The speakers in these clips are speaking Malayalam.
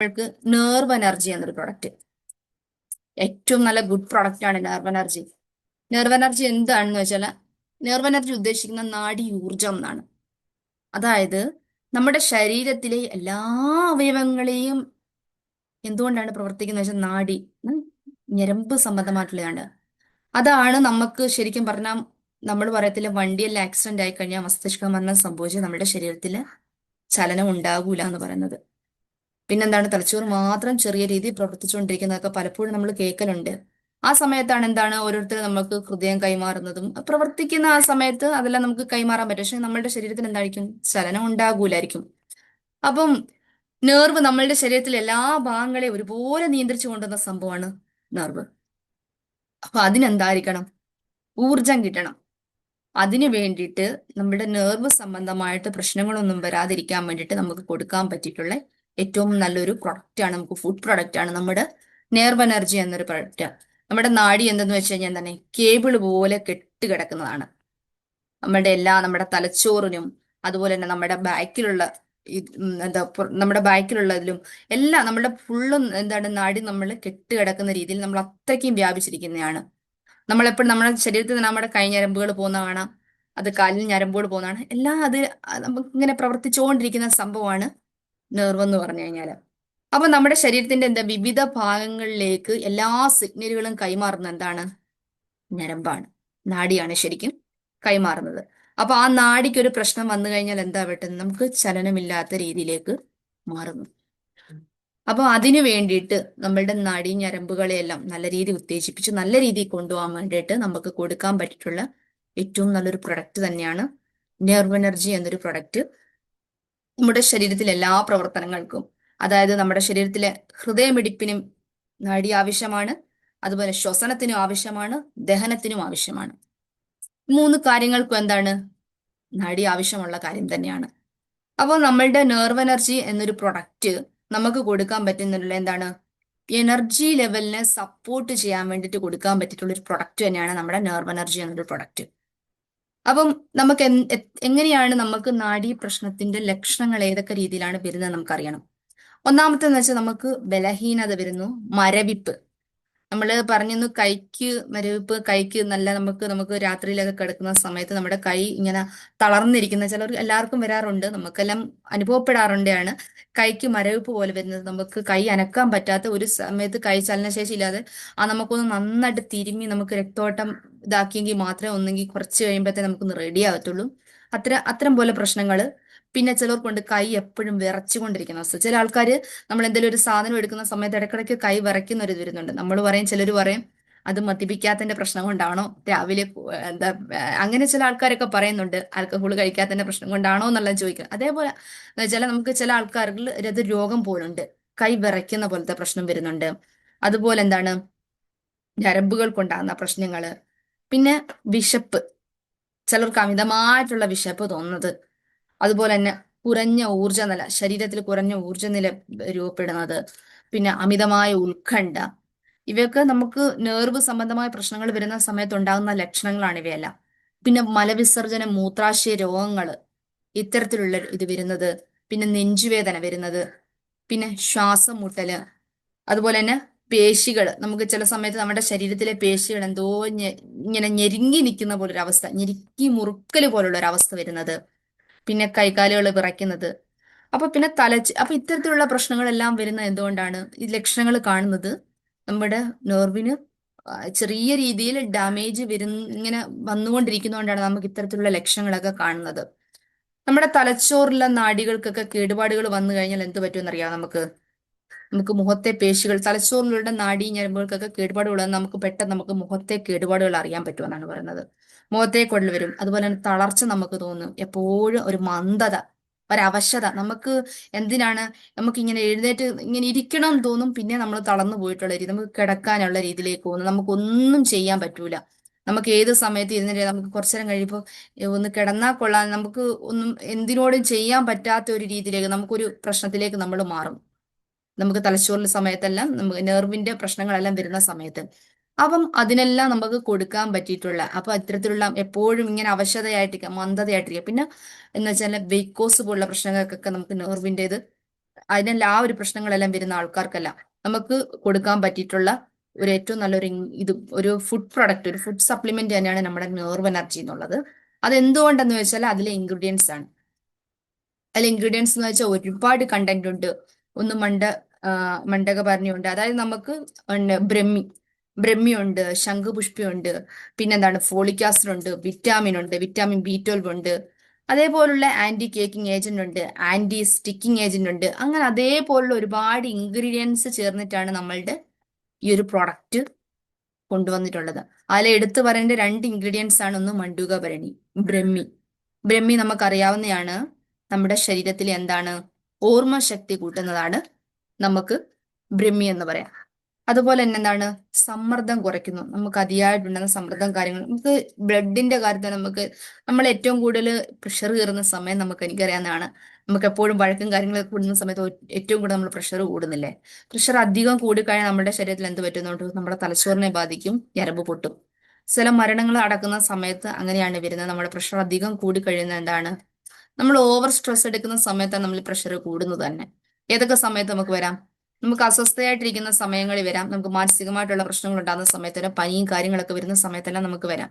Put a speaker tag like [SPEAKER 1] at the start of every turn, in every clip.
[SPEAKER 1] നമ്മൾക്ക് നേർവ് എനർജി എന്നൊരു പ്രൊഡക്റ്റ് ഏറ്റവും നല്ല ഗുഡ് പ്രൊഡക്റ്റ് ആണ് നെർവ് എനർജി നെർവ് എനർജി എന്താണെന്ന് വെച്ചാൽ നെർവ് എനർജി ഉദ്ദേശിക്കുന്ന നാഡി ഊർജം എന്നാണ്. അതായത് നമ്മുടെ ശരീരത്തിലെ എല്ലാ അവയവങ്ങളെയും എന്തുകൊണ്ടാണ് പ്രവർത്തിക്കുന്നത് വെച്ചാൽ നാഡി ഞരമ്പ് സംബന്ധമായിട്ടുള്ളതാണ്. അതാണ് നമുക്ക് ശരിക്കും പറഞ്ഞാൽ നമ്മൾ പറയത്തില്ല വണ്ടിയെല്ലാം ആക്സിഡന്റ് ആയി കഴിഞ്ഞാൽ മസ്തിഷ്ക മരണം സംഭവിച്ച് നമ്മുടെ ശരീരത്തിൽ ചലനം ഉണ്ടാകൂല എന്ന് പറയുന്നത്. പിന്നെന്താണ്? തലച്ചോറ് മാത്രം ചെറിയ രീതിയിൽ പ്രവർത്തിച്ചുകൊണ്ടിരിക്കുന്നതൊക്കെ പലപ്പോഴും നമ്മൾ കേൾക്കലുണ്ട്. ആ സമയത്താണ് എന്താണ്? ഓരോരുത്തർ നമുക്ക് ഹൃദയം കൈമാറുന്നതും. പ്രവർത്തിക്കുന്ന ആ സമയത്ത് അതെല്ലാം നമുക്ക് കൈമാറാൻ പറ്റും. പക്ഷെ നമ്മളുടെ ശരീരത്തിന് എന്തായിരിക്കും? ചലനം ഉണ്ടാകൂലായിരിക്കും. അപ്പം നെർവ് നമ്മളുടെ ശരീരത്തിലെ എല്ലാ ഭാഗങ്ങളെയും ഒരുപോലെ നിയന്ത്രിച്ചു കൊണ്ടുവന്ന സംഭവമാണ് നെർവ് അപ്പൊ അതിനെന്തായിരിക്കണം? ഊർജം കിട്ടണം. അതിനു വേണ്ടിയിട്ട് നമ്മുടെ നെർവ് സംബന്ധമായിട്ട് പ്രശ്നങ്ങളൊന്നും വരാതിരിക്കാൻ വേണ്ടിയിട്ട് നമുക്ക് കൊടുക്കാൻ പറ്റിയിട്ടുള്ള ഏറ്റവും നല്ലൊരു പ്രൊഡക്റ്റ് ആണ്. നമുക്ക് ഫുഡ് പ്രൊഡക്റ്റ് ആണ് നമ്മുടെ നെർവ് എനർജി എന്നൊരു പ്രൊഡക്റ്റ് നമ്മുടെ നാടി എന്തെന്ന് വെച്ച് കഴിഞ്ഞാൽ തന്നെ കേബിൾ പോലെ കെട്ടുകിടക്കുന്നതാണ് നമ്മുടെ എല്ലാ നമ്മുടെ തലച്ചോറിനും അതുപോലെ തന്നെ നമ്മുടെ ബാക്കിലുള്ള എന്താ നമ്മുടെ ബാക്കിലുള്ളതിലും എല്ലാം നമ്മുടെ ഫുള്ളും എന്താണ് നാടി നമ്മൾ കെട്ടുകിടക്കുന്ന രീതിയിൽ നമ്മൾ അത്രയ്ക്കും വ്യാപിച്ചിരിക്കുന്നതാണ്. നമ്മളെപ്പോഴും നമ്മുടെ ശരീരത്തിൽ നിന്ന് നമ്മുടെ കൈ ഞരമ്പുകൾ പോകുന്ന കാണാം. അത് കാലിൽ ഞരമ്പുകൾ പോകുന്നതാണ്. എല്ലാം അത് ഇങ്ങനെ പ്രവർത്തിച്ചുകൊണ്ടിരിക്കുന്ന സംഭവമാണ് നെർവ് എന്ന് പറഞ്ഞു കഴിഞ്ഞാൽ അപ്പൊ നമ്മുടെ ശരീരത്തിന്റെ എന്താ വിവിധ ഭാഗങ്ങളിലേക്ക് എല്ലാ സിഗ്നലുകളും കൈമാറുന്ന എന്താണ്? ഞരമ്പാണ്. നാടിയാണ് ശരിക്കും കൈമാറുന്നത്. അപ്പൊ ആ നാടിക്ക് ഒരു പ്രശ്നം വന്നു കഴിഞ്ഞാൽ എന്താ പെട്ടെന്ന്? നമുക്ക് ചലനമില്ലാത്ത രീതിയിലേക്ക് മാറുന്നു. അപ്പൊ അതിനു വേണ്ടിയിട്ട് നമ്മളുടെ നാടി ഞരമ്പുകളെയെല്ലാം നല്ല രീതിയിൽ ഉത്തേജിപ്പിച്ച് നല്ല രീതിയിൽ കൊണ്ടുപോകാൻ വേണ്ടിയിട്ട് നമുക്ക് കൊടുക്കാൻ പറ്റിയിട്ടുള്ള ഏറ്റവും നല്ലൊരു പ്രൊഡക്റ്റ് തന്നെയാണ് നെർവ് എനർജി എന്നൊരു പ്രൊഡക്റ്റ് നമ്മുടെ ശരീരത്തിലെ എല്ലാ പ്രവർത്തനങ്ങൾക്കും അതായത് നമ്മുടെ ശരീരത്തിലെ ഹൃദയമിടിപ്പിനും നാഡി ആവശ്യമാണ് അതുപോലെ ശ്വസനത്തിനും ആവശ്യമാണ് ദഹനത്തിനും ആവശ്യമാണ്. മൂന്ന് കാര്യങ്ങൾക്കും എന്താണ്? നാഡി ആവശ്യമുള്ള കാര്യം തന്നെയാണ്. അപ്പോൾ നമ്മളുടെ നെർവ് എനർജി എന്നൊരു പ്രൊഡക്റ്റ് നമുക്ക് കൊടുക്കാൻ പറ്റുന്നുള്ള എന്താണ്? എനർജി ലെവലിനെ സപ്പോർട്ട് ചെയ്യാൻ വേണ്ടിയിട്ട് കൊടുക്കാൻ പറ്റിയിട്ടുള്ള ഒരു പ്രൊഡക്റ്റ് തന്നെയാണ് നമ്മുടെ നെർവ് എനർജി എന്നൊരു പ്രൊഡക്റ്റ് അപ്പം നമുക്ക് എങ്ങനെയാണ് നമുക്ക് നാഡീ പ്രശ്നത്തിന്റെ ലക്ഷണങ്ങൾ ഏതൊക്കെ രീതിയിലാണ് വരുന്നത് നമുക്കറിയണം. ഒന്നാമത്തെന്ന് വെച്ചാൽ നമുക്ക് ബലഹീനത വരുന്നു മരവിപ്പ്. നമ്മൾ പറഞ്ഞു കൈക്ക് മരവിപ്പ് കൈക്ക് നല്ല നമുക്ക് നമുക്ക് രാത്രിയിലൊക്കെ കിടക്കുന്ന സമയത്ത് നമ്മുടെ കൈ ഇങ്ങനെ തളർന്നിരിക്കുന്ന ചിലർ എല്ലാവർക്കും വരാറുണ്ട് നമുക്കെല്ലാം അനുഭവപ്പെടാറുണ്ടാണ് കൈക്ക് മരവിപ്പ് പോലെ വരുന്നത് നമുക്ക് കൈ അനക്കാൻ പറ്റാത്ത ഒരു സമയത്ത് കൈ ചലനശേഷി ഇല്ലാതെ ആ നമുക്കൊന്ന് നന്നായിട്ട് തിരുമ്മി നമുക്ക് രക്തോട്ടം ഇതാക്കിയെങ്കിൽ മാത്രമേ ഒന്നെങ്കിൽ കുറച്ച് കഴിയുമ്പോഴത്തേ നമുക്കൊന്ന് റെഡി ആകത്തുള്ളൂ അത്ര അത്തരം പോലെ പ്രശ്നങ്ങൾ പിന്നെ കൊണ്ട് കൈ എപ്പോഴും വിറച്ചുകൊണ്ടിരിക്കുന്ന അവസ്ഥ ചില ആൾക്കാർ നമ്മൾ എന്തെങ്കിലും ഒരു സാധനം എടുക്കുന്ന സമയത്ത് ഇടയ്ക്കിടയ്ക്ക് കൈ വിറയ്ക്കുന്ന ഒരു വരുന്നുണ്ട് നമ്മൾ പറയും ചിലർ പറയും അത് മദ്യപിക്കാത്തതിന്റെ പ്രശ്നം കൊണ്ടാണോ രാവിലെ എന്താ അങ്ങനെ ചില ആൾക്കാരൊക്കെ പറയുന്നുണ്ട്. ആൽക്കഹോൾ കഴിക്കാത്തതിന്റെ പ്രശ്നം കൊണ്ടാണോ എന്നെല്ലാം ചോദിക്കുക അതേപോലെ വെച്ചാൽ നമുക്ക് ചില ആൾക്കാരിൽ അത് രോഗം പോലുണ്ട്. കൈ വിറയ്ക്കുന്ന പോലത്തെ പ്രശ്നം വരുന്നുണ്ട്. അതുപോലെ എന്താണ്? ഞരമ്പുകൾ കൊണ്ടാകുന്ന പ്രശ്നങ്ങൾ പിന്നെ വിശപ്പ്. ചിലർക്ക് അമിതമായിട്ടുള്ള വിശപ്പ് തോന്നുന്നത്. അതുപോലെ തന്നെ കുറഞ്ഞ ഊർജനില ശരീരത്തിൽ കുറഞ്ഞ ഊർജനില രൂപപ്പെടുന്നത്. പിന്നെ അമിതമായ ഉത്കണ്ഠ. ഇവയൊക്കെ നമുക്ക് നേർവ് സംബന്ധമായ പ്രശ്നങ്ങൾ വരുന്ന സമയത്ത് ഉണ്ടാകുന്ന ലക്ഷണങ്ങളാണ് ഇവയെല്ലാം. പിന്നെ മലവിസർജനം മൂത്രാശയ രോഗങ്ങൾ ഇത്തരത്തിലുള്ള ഇത് വരുന്നത്. പിന്നെ നെഞ്ചുവേദന വരുന്നത്. പിന്നെ ശ്വാസം മുട്ടൽ. അതുപോലെ തന്നെ പേശികൾ നമുക്ക് ചില സമയത്ത് നമ്മുടെ ശരീരത്തിലെ പേശികൾ എന്തോ ഇങ്ങനെ ഞെരുങ്ങി നിൽക്കുന്ന പോലൊരു അവസ്ഥ ഞെരുക്കി മുറുക്കൽ പോലുള്ള ഒരു അവസ്ഥ വരുന്നത്. പിന്നെ കൈകാലുകൾ വിറയ്ക്കുന്നത്. അപ്പൊ പിന്നെ തലച്ച് അപ്പൊ ഇത്തരത്തിലുള്ള പ്രശ്നങ്ങളെല്ലാം വരുന്നത് എന്തുകൊണ്ടാണ്? ഈ ലക്ഷണങ്ങൾ കാണുന്നത് നമ്മുടെ നെർവിന് ചെറിയ രീതിയിൽ ഡാമേജ് വരുന്ന ഇങ്ങനെ വന്നുകൊണ്ടിരിക്കുന്നതുകൊണ്ടാണ് നമുക്ക് ഇത്തരത്തിലുള്ള ലക്ഷണങ്ങളൊക്കെ കാണുന്നത്. നമ്മുടെ തലച്ചോറിലെ നാടികൾക്കൊക്കെ കേടുപാടുകൾ വന്നു കഴിഞ്ഞാൽ എന്ത് പറ്റുമെന്നറിയാം നമുക്ക്? നമുക്ക് മുഖത്തെ പേശികൾ തലച്ചോറിലുള്ള നാഡീ ഞരമ്പുകൾക്കൊക്കെ കേടുപാടുകൾ നമുക്ക് പെട്ടെന്ന് നമുക്ക് മുഖത്തെ കേടുപാടുകൾ അറിയാൻ പറ്റുമെന്നാണ് പറയുന്നത്. മുഖത്തെ കൊള്ളൽ വരും. അതുപോലെ തന്നെ തളർച്ച നമുക്ക് തോന്നും. എപ്പോഴും ഒരു മന്ദത ഒരവശത. നമുക്ക് എന്തിനാണ് നമുക്ക് ഇങ്ങനെ എഴുന്നേറ്റ് ഇങ്ങനെ ഇരിക്കണം തോന്നും. പിന്നെ നമ്മൾ തളർന്നു പോയിട്ടുള്ള രീതി നമുക്ക് കിടക്കാനുള്ള രീതിയിലേക്ക് പോകുന്നു. നമുക്കൊന്നും ചെയ്യാൻ പറ്റൂല. നമുക്ക് ഏത് സമയത്ത് ഇരുന്നിട്ട് നമുക്ക് കുറച്ചു നേരം കഴിയുമ്പോൾ ഒന്ന് കിടന്നാൽ കൊള്ളാൻ നമുക്ക് ഒന്നും എന്തിനോടും ചെയ്യാൻ പറ്റാത്ത ഒരു രീതിയിലേക്ക് നമുക്കൊരു പ്രശ്നത്തിലേക്ക് നമ്മൾ മാറും. നമുക്ക് തലച്ചോറിൽ സമയത്തെല്ലാം നമുക്ക് നെർവിന്റെ പ്രശ്നങ്ങളെല്ലാം വരുന്ന സമയത്ത്. അപ്പം അതിനെല്ലാം നമുക്ക് കൊടുക്കാൻ പറ്റിയിട്ടുള്ള അപ്പൊ ഇത്തരത്തിലുള്ള എപ്പോഴും ഇങ്ങനെ അവശതയായിട്ടിരിക്കുക മന്ദതയായിട്ടിരിക്കുക പിന്നെ എന്ന് വെച്ചാൽ വെയ്ക്കോസ് പോലുള്ള പ്രശ്നങ്ങൾക്കൊക്കെ നമുക്ക് നെർവിന്റെത് അതിനെല്ലാം ആ ഒരു പ്രശ്നങ്ങളെല്ലാം വരുന്ന ആൾക്കാർക്കെല്ലാം നമുക്ക് കൊടുക്കാൻ പറ്റിയിട്ടുള്ള ഒരു ഏറ്റവും നല്ലൊരു ഇത് ഒരു ഫുഡ് പ്രൊഡക്റ്റ് ഒരു ഫുഡ് സപ്ലിമെന്റ് തന്നെയാണ് നമ്മുടെ നെർവ് എനർജി എന്നുള്ളത്. അത് എന്തുകൊണ്ടെന്ന് വെച്ചാൽ അതിലെ ഇൻഗ്രീഡിയൻസ് ആണ്. അതിലെ ഇൻഗ്രീഡിയൻസ് എന്ന് വെച്ചാൽ ഒരുപാട് കണ്ടന്റ് ഉണ്ട്. ഒന്ന് മണ്ട ആ, പറഞ്ഞുണ്ട് അതായത് നമുക്ക് ബ്രഹ്മി ബ്രഹ്മിയുണ്ട് ശംഖുപുഷ്പിയുണ്ട് പിന്നെന്താണ് ഫോളിക് ആസിഡ് ഉണ്ട് വിറ്റാമിൻ ഉണ്ട് വിറ്റാമിൻ ബി ട്വൽവ് ഉണ്ട് അതേപോലുള്ള ആന്റി കേക്കിംഗ് ഏജന്റ് ഉണ്ട് ആന്റി സ്റ്റിക്കിംഗ് ഏജന്റ് ഉണ്ട് അങ്ങനെ അതേപോലുള്ള ഒരുപാട് ഇൻഗ്രീഡിയൻസ് ചേർന്നിട്ടാണ് നമ്മളുടെ ഈ ഒരു പ്രൊഡക്റ്റ് കൊണ്ടുവന്നിട്ടുള്ളത്. അതിൽ എടുത്തു പറയേണ്ട രണ്ട് ഇൻഗ്രീഡിയൻസ് ആണ് ഒന്ന് മണ്ടുക ഭരണി ബ്രഹ്മി. ബ്രഹ്മി നമുക്കറിയാവുന്നതാണ് നമ്മുടെ ശരീരത്തിൽ എന്താണ്? ഓർമ്മശക്തി കൂട്ടുന്നതാണ്. നമുക്ക് ബ്രഹ്മി എന്ന് പറയാം. അതുപോലെ തന്നെ എന്താണ്? സമ്മർദ്ദം കുറയ്ക്കുന്നു. നമുക്ക് അതിയായിട്ടുണ്ടെന്ന സമ്മർദ്ദം കാര്യങ്ങൾ. നമുക്ക് ബ്ലഡിന്റെ കാര്യത്തിൽ നമുക്ക് നമ്മൾ ഏറ്റവും കൂടുതൽ പ്രഷർ കയറുന്ന സമയം നമുക്ക് എനിക്കറിയാവുന്നതാണ്. നമുക്ക് എപ്പോഴും വഴക്കും കാര്യങ്ങളൊക്കെ കൂടുന്ന സമയത്ത് ഏറ്റവും കൂടുതൽ നമ്മൾ പ്രഷർ കൂടുന്നില്ലേ? പ്രഷർ അധികം കൂടിക്കഴിഞ്ഞാൽ നമ്മുടെ ശരീരത്തിൽ എന്ത് പറ്റുന്നുണ്ട് നമ്മുടെ തലച്ചോറിനെ ബാധിക്കും ഞരമ്പ് പൊട്ടും. ചില മരണങ്ങൾ അടക്കുന്ന സമയത്ത് അങ്ങനെയാണ് വരുന്നത്. നമ്മുടെ പ്രഷർ അധികം കൂടിക്കഴിയുന്നത് എന്താണ്? നമ്മൾ ഓവർ സ്ട്രെസ് എടുക്കുന്ന സമയത്താണ് നമ്മൾ പ്രഷർ കൂടുന്നത് തന്നെ. ഏതൊക്കെ സമയത്ത് നമുക്ക് വരാം? നമുക്ക് അസ്വസ്ഥയായിട്ടിരിക്കുന്ന സമയങ്ങളിൽ വരാം. നമുക്ക് മാനസികമായിട്ടുള്ള പ്രശ്നങ്ങൾ ഉണ്ടാകുന്ന സമയത്തെല്ലാം പനിയും കാര്യങ്ങളൊക്കെ വരുന്ന സമയത്തെല്ലാം നമുക്ക് വരാം.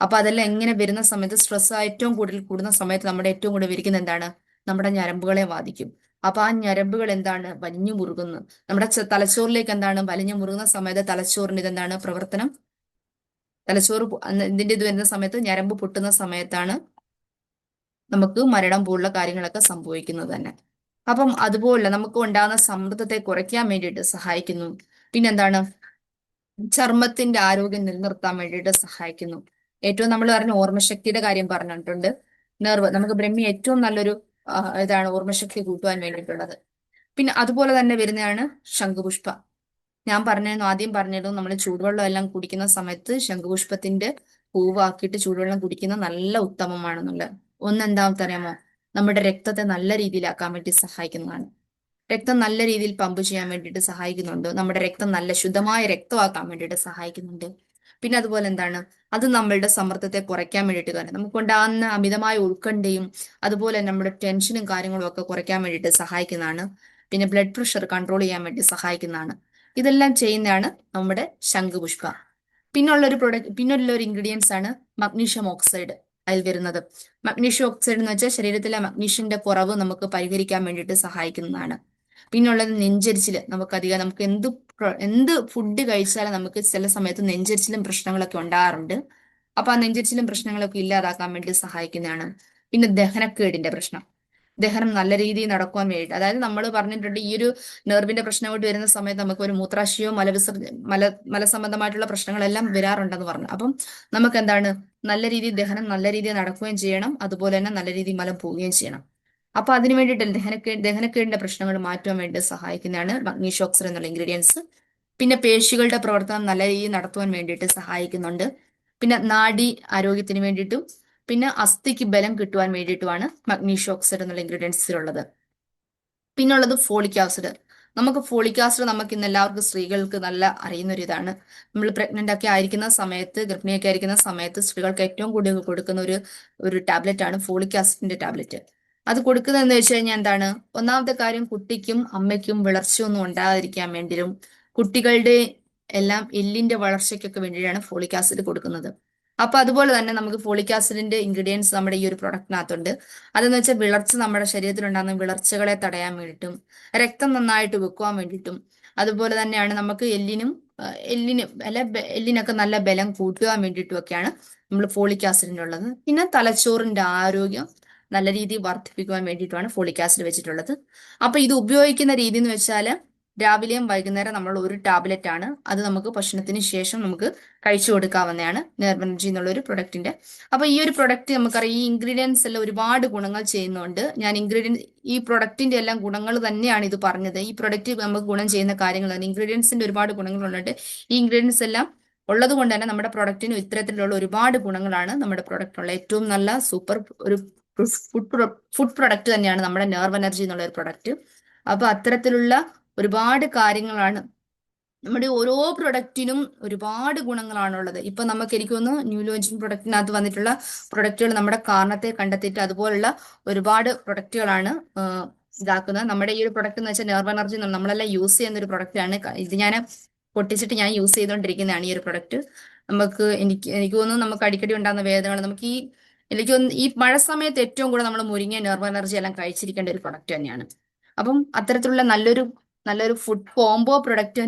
[SPEAKER 1] അപ്പൊ അതെല്ലാം എങ്ങനെ വരുന്ന സമയത്ത് സ്ട്രെസ് ഏറ്റവും കൂടുതൽ കൂടുന്ന സമയത്ത് നമ്മുടെ ഏറ്റവും കൂടുതൽ വിരിക്കുന്ന എന്താണ്? നമ്മുടെ ഞരമ്പുകളെ ബാധിക്കും. അപ്പൊ ആ ഞരമ്പുകൾ എന്താണ്? വലിഞ്ഞു മുറുകുന്നു. നമ്മുടെ തലച്ചോറിലേക്ക് എന്താണ്? വലിഞ്ഞു മുറുകുന്ന സമയത്ത് തലച്ചോറിന് ഇതെന്താണ് പ്രവർത്തനം? തലച്ചോറ് ഇതിന്റെ ഇത് വരുന്ന സമയത്ത് ഞരമ്പ് പൊട്ടുന്ന സമയത്താണ് നമുക്ക് മരണം പോലുള്ള കാര്യങ്ങളൊക്കെ സംഭവിക്കുന്നത് തന്നെ. അപ്പം അതുപോലെ നമുക്ക് ഉണ്ടാകുന്ന സമ്മർദ്ദത്തെ കുറയ്ക്കാൻ വേണ്ടിയിട്ട് സഹായിക്കുന്നു. പിന്നെന്താണ്? ചർമ്മത്തിന്റെ ആരോഗ്യം നിലനിർത്താൻ വേണ്ടിയിട്ട് സഹായിക്കുന്നു. ഏറ്റവും നമ്മൾ പറഞ്ഞ ഓർമ്മശക്തിയുടെ കാര്യം പറഞ്ഞിട്ടുണ്ട്. നെർവ് നമുക്ക് ബ്രഹ്മി ഏറ്റവും നല്ലൊരു ഇതാണ് ഓർമ്മശക്തി കൂട്ടുവാൻ വേണ്ടിയിട്ടുള്ളത്. പിന്നെ അതുപോലെ തന്നെ വരുന്നതാണ് ശംഖുപുഷ്പ. ഞാൻ പറഞ്ഞിരുന്നു ആദ്യം പറഞ്ഞിരുന്നു നമ്മൾ ചൂടുവെള്ളം എല്ലാം കുടിക്കുന്ന സമയത്ത് ശംഖുപുഷ്പത്തിന്റെ പൂവാക്കിയിട്ട് ചൂടുവെള്ളം കുടിക്കുന്നത് നല്ല ഉത്തമമാണെന്നുള്ളത്. അറിയാമോ? നമ്മുടെ രക്തത്തെ നല്ല രീതിയിലാക്കാൻ വേണ്ടി സഹായിക്കുന്നതാണ്. രക്തം നല്ല രീതിയിൽ പമ്പ് ചെയ്യാൻ വേണ്ടിയിട്ട് സഹായിക്കുന്നുണ്ട്. നമ്മുടെ രക്തം നല്ല ശുദ്ധമായ രക്തമാക്കാൻ വേണ്ടിയിട്ട് സഹായിക്കുന്നുണ്ട്. പിന്നെ അതുപോലെ എന്താണ്? അത് നമ്മളുടെ സമ്മർദ്ദത്തെ കുറയ്ക്കാൻ വേണ്ടിയിട്ട് കാരണം നമുക്കുണ്ടാകുന്ന അമിതമായ ഉത്കണ്ഠയും അതുപോലെ നമ്മുടെ ടെൻഷനും കാര്യങ്ങളും ഒക്കെ കുറയ്ക്കാൻ വേണ്ടിയിട്ട് സഹായിക്കുന്നതാണ്. പിന്നെ ബ്ലഡ് പ്രഷർ കൺട്രോൾ ചെയ്യാൻ വേണ്ടി സഹായിക്കുന്നതാണ്. ഇതെല്ലാം ചെയ്യുന്നതാണ് നമ്മുടെ ശംഖുപുഷ്പ. പിന്നുള്ള ഒരു പ്രൊഡക്റ്റ് പിന്നുള്ള ഒരു ഇൻഗ്രീഡിയൻസ് ആണ് മഗ്നീഷ്യം ഓക്സൈഡ് അതിൽ വരുന്നത്. മഗ്നീഷ്യം ഓക്സൈഡ് എന്ന് വെച്ചാൽ ശരീരത്തിലെ മഗ്നീഷ്യന്റെ കുറവ് നമുക്ക് പരിഹരിക്കാൻ വേണ്ടിയിട്ട് സഹായിക്കുന്നതാണ്. പിന്നുള്ളത് നെഞ്ചരിച്ചിൽ നമുക്കധികം നമുക്ക് എന്ത് എന്ത് ഫുഡ് കഴിച്ചാലും നമുക്ക് ചില സമയത്ത് നെഞ്ചരിച്ചിലും പ്രശ്നങ്ങളൊക്കെ ഉണ്ടാകാറുണ്ട്. അപ്പൊ ആ നെഞ്ചരിച്ചിലും പ്രശ്നങ്ങളൊക്കെ ഇല്ലാതാക്കാൻ വേണ്ടി സഹായിക്കുന്നതാണ്. പിന്നെ ദഹനക്കേടിന്റെ പ്രശ്നം. ദഹനം നല്ല രീതിയിൽ നടക്കുവാൻ വേണ്ടിയിട്ട്. അതായത് നമ്മൾ പറഞ്ഞിട്ടുണ്ട് ഈ ഒരു നെർവിന്റെ പ്രശ്നമായിട്ട് വരുന്ന സമയത്ത് നമുക്ക് ഒരു മൂത്രാശയോ മലവിസർജ മല മലസംബന്ധമായിട്ടുള്ള പ്രശ്നങ്ങളെല്ലാം വരാറുണ്ടെന്ന് പറഞ്ഞു. അപ്പം നമുക്ക് എന്താണ് നല്ല രീതിയിൽ ദഹനം നല്ല രീതിയിൽ നടക്കുകയും ചെയ്യണം. അതുപോലെ തന്നെ നല്ല രീതിയിൽ മലം പോവുകയും ചെയ്യണം. അപ്പൊ അതിന് വേണ്ടിയിട്ട് ദഹനക്കേ ദഹനക്കേടിന്റെ പ്രശ്നങ്ങൾ മാറ്റുവാൻ വേണ്ടി സഹായിക്കുന്നതാണ് മഗ്നീഷോക്സർ എന്നുള്ള ഇൻഗ്രീഡിയൻസ്. പിന്നെ പേശികളുടെ പ്രവർത്തനം നല്ല രീതിയിൽ നടത്തുവാൻ വേണ്ടിയിട്ട് സഹായിക്കുന്നുണ്ട്. പിന്നെ നാഡി ആരോഗ്യത്തിന് വേണ്ടിയിട്ടും പിന്നെ അസ്ഥിക്ക് ബലം കിട്ടുവാൻ വേണ്ടിയിട്ടുമാണ് മഗ്നീഷ്യം ഓക്സൈഡ് എന്നുള്ള ഇൻഗ്രീഡിയൻസിലുള്ളത് പിന്നുള്ളത് ഫോളിക് ആസിഡ് നമുക്ക് ഫോളിക് ആസിഡ് നമുക്ക് ഇന്ന് എല്ലാവർക്കും സ്ത്രീകൾക്ക് നല്ല അറിയുന്ന ഒരു ഇതാണ് നമ്മൾ പ്രഗ്നന്റ് ഒക്കെ ആയിരിക്കുന്ന സമയത്ത് ഗർഭിണിയൊക്കെ ആയിരിക്കുന്ന സമയത്ത് സ്ത്രീകൾക്ക് ഏറ്റവും കൂടുതൽ കൊടുക്കുന്ന ഒരു ഒരു ടാബ്ലറ്റ് ആണ് ഫോളിക് ആസിഡിന്റെ ടാബ്ലറ്റ് അത് കൊടുക്കുന്നതെന്ന് വെച്ച് കഴിഞ്ഞാൽ എന്താണ്? ഒന്നാമത്തെ കാര്യം കുട്ടിക്കും അമ്മയ്ക്കും വിളർച്ചയൊന്നും ഉണ്ടാകാതിരിക്കാൻ വേണ്ടിയും കുട്ടികളുടെ എല്ലാം എല്ലിന്റെ വളർച്ചയ്ക്കൊക്കെ വേണ്ടിയിട്ടാണ് ഫോളിക് ആസിഡ് കൊടുക്കുന്നത്. അപ്പൊ അതുപോലെ തന്നെ നമുക്ക് ഫോളിക് ആസിഡിന്റെ ഇൻഗ്രീഡിയൻസ് നമ്മുടെ ഈ ഒരു പ്രൊഡക്റ്റിനകത്തുണ്ട് അതെന്ന് വെച്ചാൽ വിളർച്ച നമ്മുടെ ശരീരത്തിലുണ്ടാകുന്ന വിളർച്ചകളെ തടയാൻ വേണ്ടിയിട്ടും രക്തം നന്നായിട്ട് വെക്കുവാൻ വേണ്ടിയിട്ടും. അതുപോലെ തന്നെയാണ് നമുക്ക് എല്ലിനും എല്ലിന് അല്ല എല്ലിനൊക്കെ നല്ല ബലം കൂട്ടുവാൻ വേണ്ടിയിട്ടും ഒക്കെയാണ് നമ്മൾ ഫോളിക് ആസിഡിനുള്ളത് പിന്നെ തലച്ചോറിന്റെ ആരോഗ്യം നല്ല രീതിയിൽ വർദ്ധിപ്പിക്കുവാൻ വേണ്ടിയിട്ടുമാണ് ഫോളിക് ആസിഡ് വെച്ചിട്ടുള്ളത്. അപ്പൊ ഇത് ഉപയോഗിക്കുന്ന രീതി എന്ന് വെച്ചാൽ രാവിലെയും വൈകുന്നേരം നമ്മൾ ഒരു ടാബ്ലറ്റ് ആണ്. അത് നമുക്ക് ഭക്ഷണത്തിന് ശേഷം നമുക്ക് കഴിച്ചു കൊടുക്കാവുന്നതാണ് നെർവനർജി എന്നുള്ള ഒരു പ്രൊഡക്റ്റിന്റെ അപ്പൊ ഈ ഒരു പ്രൊഡക്റ്റ് നമുക്കറിയാം ഈ ഇൻഗ്രീഡിയൻസ് എല്ലാം ഒരുപാട് ഗുണങ്ങൾ ചെയ്യുന്നുണ്ട്. ഞാൻ ഇൻഗ്രീഡിയൻസ് ഈ പ്രൊഡക്റ്റിന്റെ എല്ലാം ഗുണങ്ങൾ തന്നെയാണ് ഇത് പറഞ്ഞത്. ഈ പ്രൊഡക്റ്റ് നമുക്ക് ഗുണം ചെയ്യുന്ന കാര്യങ്ങൾ തന്നെ ഇൻഗ്രീഡിയൻസിന്റെ ഒരുപാട് ഗുണങ്ങളുണ്ട്. ഈ ഇൻഗ്രീഡിയൻസ് എല്ലാം ഉള്ളത് കൊണ്ട് തന്നെ നമ്മുടെ പ്രൊഡക്റ്റിന് ഇത്തരത്തിലുള്ള ഒരുപാട് ഗുണങ്ങളാണ് നമ്മുടെ പ്രൊഡക്റ്റിനുള്ള ഏറ്റവും നല്ല സൂപ്പർ ഒരു ഫുഡ് ഫുഡ് പ്രൊഡക്റ്റ് തന്നെയാണ് നമ്മുടെ നെർവ് എനർജി എന്നുള്ള ഒരു പ്രൊഡക്റ്റ് അപ്പൊ അത്തരത്തിലുള്ള ഒരുപാട് കാര്യങ്ങളാണ്. നമ്മുടെ ഓരോ പ്രൊഡക്റ്റിനും ഒരുപാട് ഗുണങ്ങളാണുള്ളത്. ഇപ്പൊ നമുക്ക് എനിക്ക് ന്യൂ ലോഞ്ചിങ് പ്രൊഡക്റ്റിനകത്ത് വന്നിട്ടുള്ള പ്രൊഡക്റ്റുകൾ നമ്മുടെ കാരണത്തെ കണ്ടെത്തിയിട്ട് അതുപോലുള്ള ഒരുപാട് പ്രൊഡക്റ്റുകളാണ് ഇതാക്കുന്നത്. നമ്മുടെ ഈ ഒരു പ്രൊഡക്റ്റ് എന്ന് വെച്ചാൽ നെർവ് എനർജി നമ്മളെല്ലാം യൂസ് ചെയ്യുന്ന ഒരു പ്രൊഡക്റ്റ് ആണ്. ഇത് ഞാൻ പൊട്ടിച്ചിട്ട് ഞാൻ യൂസ് ചെയ്തുകൊണ്ടിരിക്കുന്നതാണ് ഈ ഒരു പ്രൊഡക്റ്റ് നമുക്ക് എനിക്ക് എനിക്ക് തോന്നുന്നു നമുക്ക് അടിക്കടി ഉണ്ടാകുന്ന വേദനകൾ നമുക്ക് ഈ എനിക്ക് തോന്നുന്നു ഈ മഴ സമയത്ത് ഏറ്റവും കൂടുതൽ നമ്മൾ മുരിങ്ങ നെർവ് എനർജി എല്ലാം കഴിച്ചിരിക്കേണ്ട ഒരു പ്രൊഡക്റ്റ് തന്നെയാണ്. അപ്പം അത്തരത്തിലുള്ള നല്ലൊരു നല്ലൊരു ഫുഡ് കോംബോ പ്രൊഡക്റ്റ്